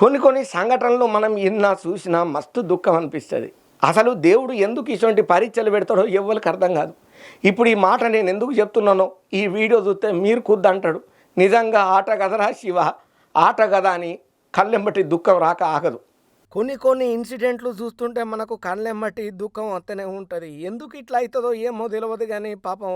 కొన్ని కొన్ని సంఘటనలు మనం విన్నా చూసినా మస్తు దుఃఖం అనిపిస్తుంది. అసలు దేవుడు ఎందుకు ఇటువంటి పరీక్షలు పెడతాడో ఎవరికి అర్థం కాదు. ఇప్పుడు ఈ మాట నేను ఎందుకు చెప్తున్నానో ఈ వీడియో చూస్తే మీరు కుద్దు అంటాడు నిజంగా ఆట కదరా శివ. ఆట కదా అని కళ్ళెంబటి దుఃఖం రాక ఆగదు. కొన్ని కొన్ని ఇన్సిడెంట్లు చూస్తుంటే మనకు కళ్ళెమ్మటి దుఃఖం వస్తూనే ఉంటుంది. ఎందుకు ఇట్లా అవుతుందో ఏమో తెలియదు కానీ పాపం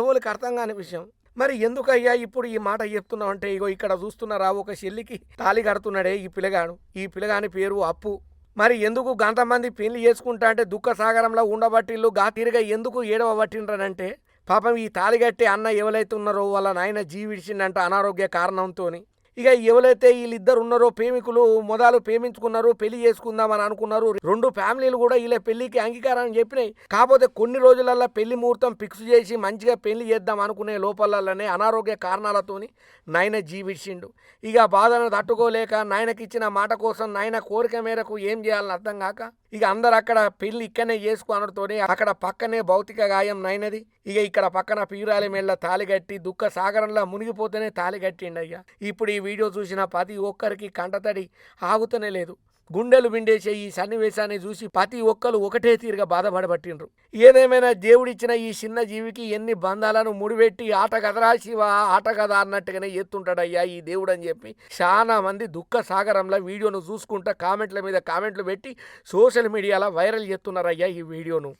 ఎవరికి అర్థం కాని విషయం. మరి ఎందుకయ్యా ఇప్పుడు ఈ మాట చెప్తున్నావు అంటే ఇగో ఇక్కడ చూస్తున్నారా ఒక చెల్లికి తాళి కడుతున్నాడే ఈ పిల్లగాడు ఈ పిల్లగాని పేరు అప్పు. మరి ఎందుకు గంతమంది పెళ్ళి చేసుకుంటా అంటే దుఃఖ సాగరంలో ఉండబట్టిల్లు గాతీరుగా ఎందుకు ఏడవ పట్టిండ్రనంటే పాపం ఈ తాళి కట్టే అన్న ఎవరైతే ఉన్నారో వాళ్ళ నాయన జీవిడిచిండంట అనారోగ్య కారణంతోని. ఇక ఎవరైతే వీళ్ళిద్దరు ఉన్నారో ప్రేమికులు మొదలు ప్రేమించుకున్నారు పెళ్ళి చేసుకుందామని అనుకున్నారు రెండు ఫ్యామిలీలు కూడా వీళ్ళ పెళ్ళికి అంగీకారం చెప్పినాయి. కాకపోతే కొన్ని రోజులల్లో పెళ్ళి ముహూర్తం ఫిక్స్ చేసి మంచిగా పెళ్ళి చేద్దాం అనుకునే లోపలనే అనారోగ్య కారణాలతోని నాయన జీవించిండు. ఇక బాధను తట్టుకోలేక నాయనకి ఇచ్చిన మాట కోసం నాయన కోరిక మేరకు ఏం చేయాలని అర్థం కాక ఇక అందరు అక్కడ పెళ్ళి ఇక్కడనే చేసుకునతోనే అక్కడ పక్కనే భౌతిక గాయం నైనది. ఇక ఇక్కడ పక్కన పీరాలి మెళ్ళ తాలిగట్టి దుఃఖ సాగరంలో మునిగిపోతేనే తాలి అయ్యా ఇప్పుడు ఈ వీడియో చూసిన ప్రతి ఒక్కరికి కంటతడి ఆగుతూనే లేదు. గుండెలు బిండేసే ఈ సన్నివేశాన్ని చూసి ప్రతి ఒక్కరు ఒకటే తీరుగా బాధపడబట్టిండ్రు. ఏదేమైనా దేవుడిచ్చిన ఈ చిన్న జీవికి ఎన్ని బంధాలను ముడిపెట్టి ఆట కదరా శివ ఆట కదా అన్నట్టుగానే ఎత్తుంటాడయ్యా ఈ దేవుడు అని చెప్పి చాలా మంది దుఃఖ సాగరంలో వీడియోను చూసుకుంటా కామెంట్ల మీద కామెంట్లు పెట్టి సోషల్ మీడియాలో వైరల్ చేస్తున్నారయ్యా ఈ వీడియోను.